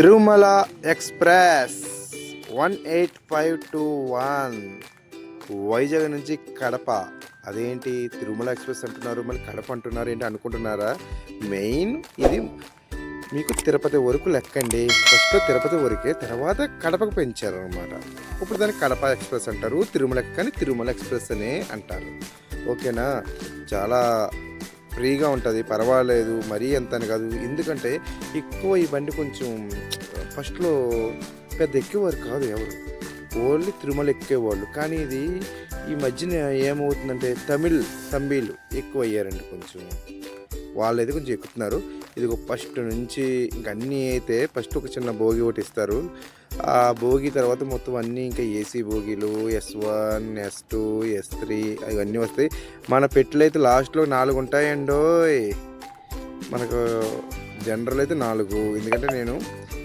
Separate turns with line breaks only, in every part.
Tirumala express one eight five two one. Vizag నుంచి కడప. అదేంటి Tirumala express అంటున్నారు మళ్ళీ కడప అంటున్నారు ఏంటి అనుకుంటున్నారా? మెయిన్ ఇది మీకు తిరుపతి వరకు లెక్కండి. ఫస్ట్ తిరుపతి వరకే తర్వాత కడపకు పెంచారు అనమాట ఇప్పుడు దాన్ని కడప ఎక్స్ప్రెస్ అంటారు తిరుమల కానీ తిరుమల ఎక్స్ప్రెస్ అనే అంటారు. ఓకేనా? చాలా ఫ్రీగా ఉంటుంది పర్వాలేదు మరీ ఎంత అని కాదు. ఎందుకంటే ఎక్కువ ఈ బండి కొంచెం ఫస్ట్లో పెద్ద ఎక్కేవారు కాదు ఎవరు. ఓన్లీ తిరుమల ఎక్కేవాళ్ళు. కానీ ఇది ఈ మధ్యన ఏమవుతుందంటే తమిళ్ తంబీలు ఎక్కువ అయ్యారండి కొంచెం. వాళ్ళు అయితే కొంచెం ఎక్కుతున్నారు. ఇది ఫస్ట్ నుంచి ఇంక అన్నీ అయితే ఫస్ట్ ఒక చిన్న భోగి ఒకటి ఇస్తారు. ఆ భోగి తర్వాత మొత్తం అన్నీ ఇంకా AC భోగిలు S one S two S three అవన్నీ వస్తాయి. మన పెట్లు అయితే లాస్ట్లో నాలుగు ఉంటాయండో మనకు జనరల్ అయితే నాలుగు. ఎందుకంటే నేను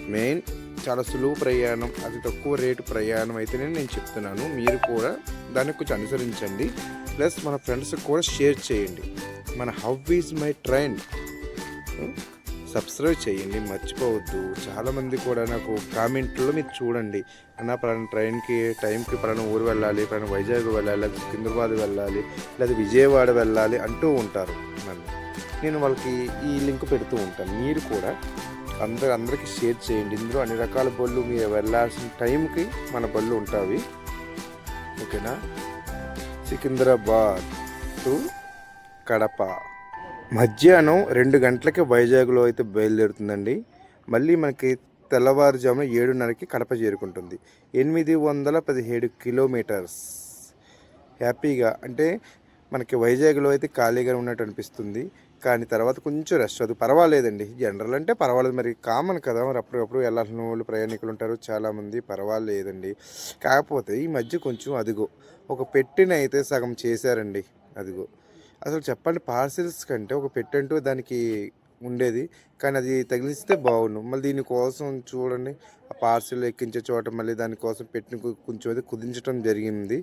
మెయిన్ చాలా సులువు ప్రయాణం అతి తక్కువ రేటు ప్రయాణం అయితేనే నేను చెప్తున్నాను. మీరు కూడా దాన్ని కొంచెం అనుసరించండి. ప్లస్ మన ఫ్రెండ్స్కి కూడా షేర్ చేయండి. మన how is my train subscribe చేయండి. మర్చిపోవద్దు. చాలామంది కూడా నాకు కామెంట్లో మీరు చూడండి. అన్న పలానా ట్రైన్కి టైంకి పలానా ఊరు వెళ్ళాలి పలానా వైజాగ్ వెళ్ళాలి లేదా సికింద్రాబాద్ వెళ్ళాలి లేదా విజయవాడ వెళ్ళాలి అంటూ ఉంటారు నన్ను. నేను వాళ్ళకి ఈ లింక్ పెడుతూ ఉంటాను. మీరు కూడా అందరు అందరికీ షేర్ చేయండి. ఇందులో అన్ని రకాల బళ్ళు మీరు వెళ్ళాల్సిన టైంకి మన బళ్ళు ఉంటాయి. ఓకేనా? సికింద్రాబాద్ టు కడప. మధ్యాహ్నం రెండు గంటలకి వైజాగ్లో అయితే బయలుదేరుతుందండి. మళ్ళీ మనకి తెల్లవారుజామున ఏడున్నరకి కడప చేరుకుంటుంది. ఎనిమిది వందల పదిహేడు కిలోమీటర్స్. హ్యాపీగా అంటే మనకి వైజాగ్లో అయితే ఖాళీగా ఉన్నట్టు అనిపిస్తుంది. కానీ తర్వాత కొంచెం రష్ అది పర్వాలేదండి. జనరల్ అంటే పర్వాలేదు. మరి కామన్ కదా. మరి అప్పుడప్పుడు వెళ్ళాల్సిన వాళ్ళు ప్రయాణికులు ఉంటారు. చాలామంది పర్వాలేదండి. కాకపోతే ఈ మధ్య కొంచెం అదిగో. ఒక పెట్టిన అయితే సగం చేశారండి. అదిగో. అసలు చెప్పండి పార్సిల్స్ కంటే ఒక పెట్టంటూ దానికి ఉండేది. కానీ అది తగిలిస్తే బాగుండు. మళ్ళీ దీనికోసం చూడండి. ఆ పార్సిల్ ఎక్కించే చోట మళ్ళీ దానికోసం పెట్టిన కొంచెం అయితే కుదించడం జరిగింది.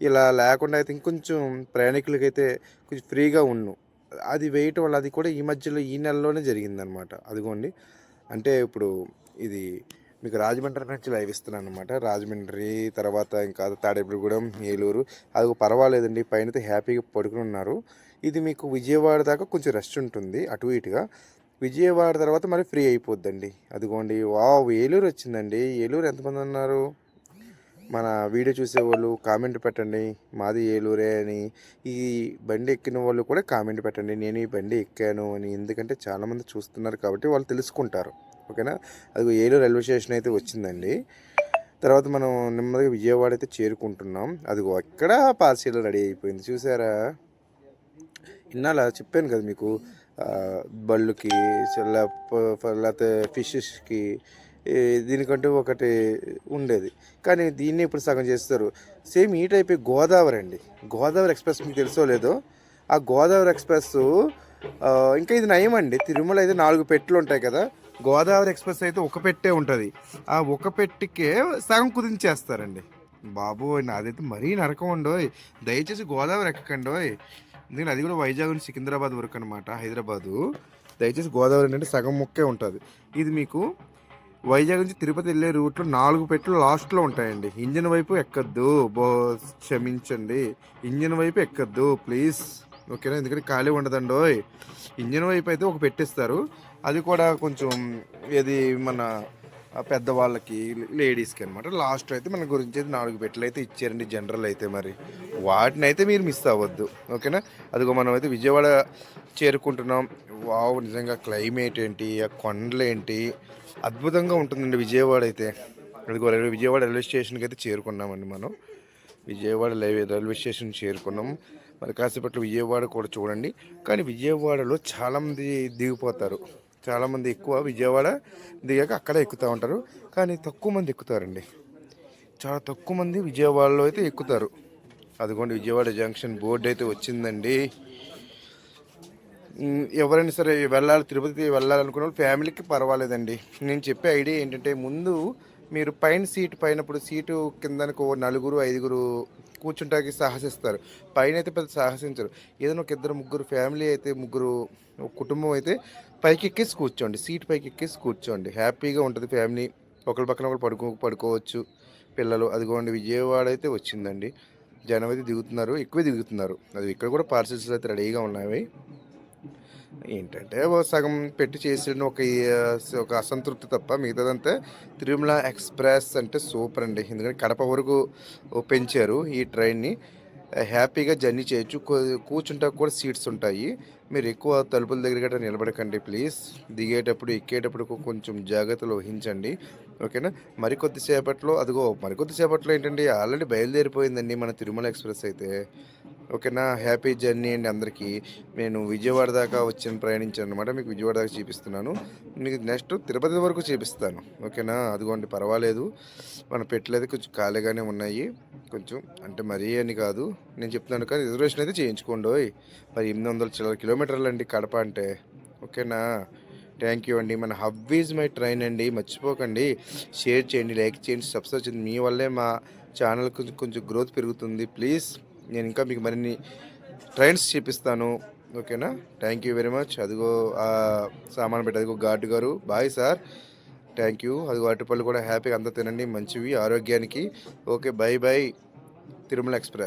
ఇలా లేకుండా అయితే ఇంకొంచెం ప్రయాణికులకైతే కొంచెం ఫ్రీగా ఉండు. అది వేయటం వల్ల అది కూడా ఈ మధ్యలో ఈ నెలలోనే జరిగిందనమాట. అదిగోండి. అంటే ఇప్పుడు ఇది మీకు రాజమండ్రి నుంచి లైవ్ ఇస్తున్నాను అనమాట రాజమండ్రి తర్వాత ఇంకా తాడేపల్లిగూడెం ఏలూరు. అది పర్వాలేదండి. పైన అయితే హ్యాపీగా పడుకుని ఉన్నారు. ఇది మీకు విజయవాడ దాకా కొంచెం రష్ ఉంటుంది. అటు ఇటుగా. విజయవాడ తర్వాత మరి ఫ్రీ అయిపోద్దండి. అదిగోండి. వావ్! ఏలూరు వచ్చిందండి. ఏలూరు ఎంతమంది ఉన్నారు? మన వీడియో చూసేవాళ్ళు కామెంట్ పెట్టండి. మాది ఏలూరే అని ఈ బండి ఎక్కిన వాళ్ళు కూడా కామెంట్ పెట్టండి. నేను ఈ బండి ఎక్కాను అని. ఎందుకంటే చాలామంది చూస్తున్నారు కాబట్టి వాళ్ళు తెలుసుకుంటారు. ఓకేనా? అది ఏలూరు రైల్వే స్టేషన్ అయితే వచ్చిందండి. తర్వాత మనం నెమ్మదిగా విజయవాడ అయితే చేరుకుంటున్నాం. అదిగో అక్కడ పార్సీలు రెడీ అయిపోయింది. చూసారా? ఇన్నాళ్ళ చెప్పాను కదా మీకు. బళ్ళుకి లేకపోతే ఫిషెస్కి దీనికంటూ ఒకటి ఉండేది. కానీ దీన్ని ఇప్పుడు సగం చేస్తారు. సేమ్ ఈ టైప్ గోదావరి అండి. గోదావరి ఎక్స్ప్రెస్ మీకు తెలుసో లేదో? ఆ గోదావరి ఎక్స్ప్రెస్ ఇంకా ఇది నయం అండి తిరుమల అయితే నాలుగు పెట్లు ఉంటాయి కదా. గోదావరి ఎక్స్ప్రెస్ అయితే ఒక పెట్టే ఉంటుంది. ఆ ఒక పెట్టికే సగం కుదించేస్తారండి. బాబు నాదైతే మరీ నరకం ఉండోయ్ దయచేసి గోదావరి ఎక్కకండోయ్ ఎందుకంటే అది కూడా వైజాగ్ నుంచి సికింద్రాబాద్ వరకు అనమాట హైదరాబాదు. దయచేసి గోదావరి అంటే సగం ముక్కే ఉంటుంది. ఇది మీకు వైజాగ్ నుంచి తిరుపతి వెళ్ళే రూట్లో నాలుగు పెట్లు లాస్ట్లో ఉంటాయండి. ఇంజిన్ వైపు ఎక్కద్దు. బో క్షమించండి. ఇంజిన్ వైపు ఎక్కద్దు. ప్లీజ్. ఓకేనా? ఎందుకంటే ఖాళీ ఉండదండోయ్ ఇంజిన్ వైపు అయితే ఒక పెట్టిస్తారు అది కూడా కొంచెం ఏది మన పెద్దవాళ్ళకి లేడీస్కి అనమాట లాస్ట్ అయితే మన గురించి అయితే నాలుగు పెట్టలు అయితే ఇచ్చారండి జనరల్ అయితే మరి. వాటిని అయితే మీరు మిస్ అవ్వద్దు. ఓకేనా? అదిగో మనం అయితే విజయవాడ చేరుకుంటున్నాం. వావ్ నిజంగా క్లైమేట్ ఏంటి ఆ కొండలు ఏంటి అద్భుతంగా ఉంటుందండి విజయవాడ అయితే. అదిగో రైల్వే విజయవాడ రైల్వే స్టేషన్కి అయితే చేరుకున్నామండి మనం. విజయవాడ రైల్వే స్టేషన్ చేరుకున్నాం. మరి కాసేపట్లో విజయవాడ కూడా చూడండి. కానీ విజయవాడలో చాలామంది దిగిపోతారు. చాలామంది ఎక్కువ విజయవాడ దిగాక అక్కడే ఎక్కుతూ ఉంటారు. కానీ తక్కువ మంది ఎక్కుతారండి. చాలా తక్కువ మంది విజయవాడలో అయితే ఎక్కుతారు. అదిగోండి విజయవాడ జంక్షన్ బోర్డు అయితే వచ్చిందండి. ఎవరైనా సరే వెళ్ళాలి తిరుపతి వెళ్ళాలనుకున్న వాళ్ళు ఫ్యామిలీకి పర్వాలేదండి. నేను చెప్పే ఐడియా ఏంటంటే ముందు మీరు పైన సీటు పైనప్పుడు సీటు కిందనకు నలుగురు ఐదుగురు కూర్చుంటానికి సాహసిస్తారు. పైన అయితే పెద్ద సాహసించరు. ఏదైనా ఒక ఇద్దరు ముగ్గురు ఫ్యామిలీ అయితే ముగ్గురు ఒక కుటుంబం అయితే పైకి ఎక్కేసి కూర్చోండి. సీట్ పైకి ఎక్కేసి కూర్చోండి. హ్యాపీగా ఉంటుంది ఫ్యామిలీ. ఒకరి పక్కన ఒకరు పడుకో పడుకోవచ్చు. పిల్లలు అదిగోండి విజయవాడ అయితే వచ్చిందండి. జనం అయితే దిగుతున్నారు ఎక్కువే దిగుతున్నారు. అది ఇక్కడ కూడా పార్సల్స్ అయితే రెడీగా ఉన్నాయి. ఏంటంటే ఓ సగం పెట్టి చేసిన ఒక ఒక అసంతృప్తి తప్ప మిగతాదంతా తిరుమల ఎక్స్ప్రెస్ అంటే సూపర్ అండి. ఎందుకంటే కడప వరకు పెంచారు ఈ ట్రైన్ని. హ్యాపీగా జర్నీ చేయొచ్చు. కూర్చుంటా కూర్చుంటానికి కూడా సీట్స్ ఉంటాయి. మీరు ఎక్కువ తలుపుల దగ్గర గట్రా నిలబడకండి ప్లీజ్. దిగేటప్పుడు ఎక్కేటప్పుడు కొంచెం జాగ్రత్తలు వహించండి. ఓకేనా? మరికొద్దిసేపట్లో అదిగో మరికొద్దిసేపట్లో ఏంటండి ఆల్రెడీ బయలుదేరిపోయిందండి మన తిరుమల ఎక్స్ప్రెస్ అయితే. ఓకేనా? హ్యాపీ జర్నీ అండి అందరికీ. నేను విజయవాడ దాకా వచ్చిన ప్రయాణించాను అనమాట మీకు విజయవాడ దాకా చూపిస్తున్నాను. మీకు నెక్స్ట్ తిరుపతి వరకు చూపిస్తాను. ఓకేనా? అదిగోండి పర్వాలేదు. మనం పెట్టలేదు కొంచెం ఖాళీగానే ఉన్నాయి. కొంచెం అంటే మరీ అని కాదు. నేను చెప్తున్నాను కానీ రిజర్వేషన్ అయితే చేయించుకోండి ఓయ్. మరి ఎనిమిది వందల చిల్లర కిలోమీటర్లు అండి కడప అంటే. ఓకేనా? థ్యాంక్ యూ అండి. మన హబ్ ఈజ్ మై ట్రైన్ అండి. మర్చిపోకండి. షేర్ చేయండి లైక్ చేయండి సబ్స్క్రైబ్ చేయండి. మీ వల్లే మా ఛానల్ కొంచెం కొంచెం గ్రోత్ పెరుగుతుంది. ప్లీజ్ నేను ఇంకా మీకు మరిన్ని ట్రైన్స్ చూపిస్తాను. ఓకేనా? థ్యాంక్ యూ వెరీ మచ్ అదిగో సామాన్ పెట్టి. అదిగో గార్డు గారు. Bye sir. థ్యాంక్ యూ అదిగో అరటిపళ్ళు కూడా హ్యాపీగా అంతా తినండి. మంచివి ఆరోగ్యానికి. Okay bye bye. Tirumala express.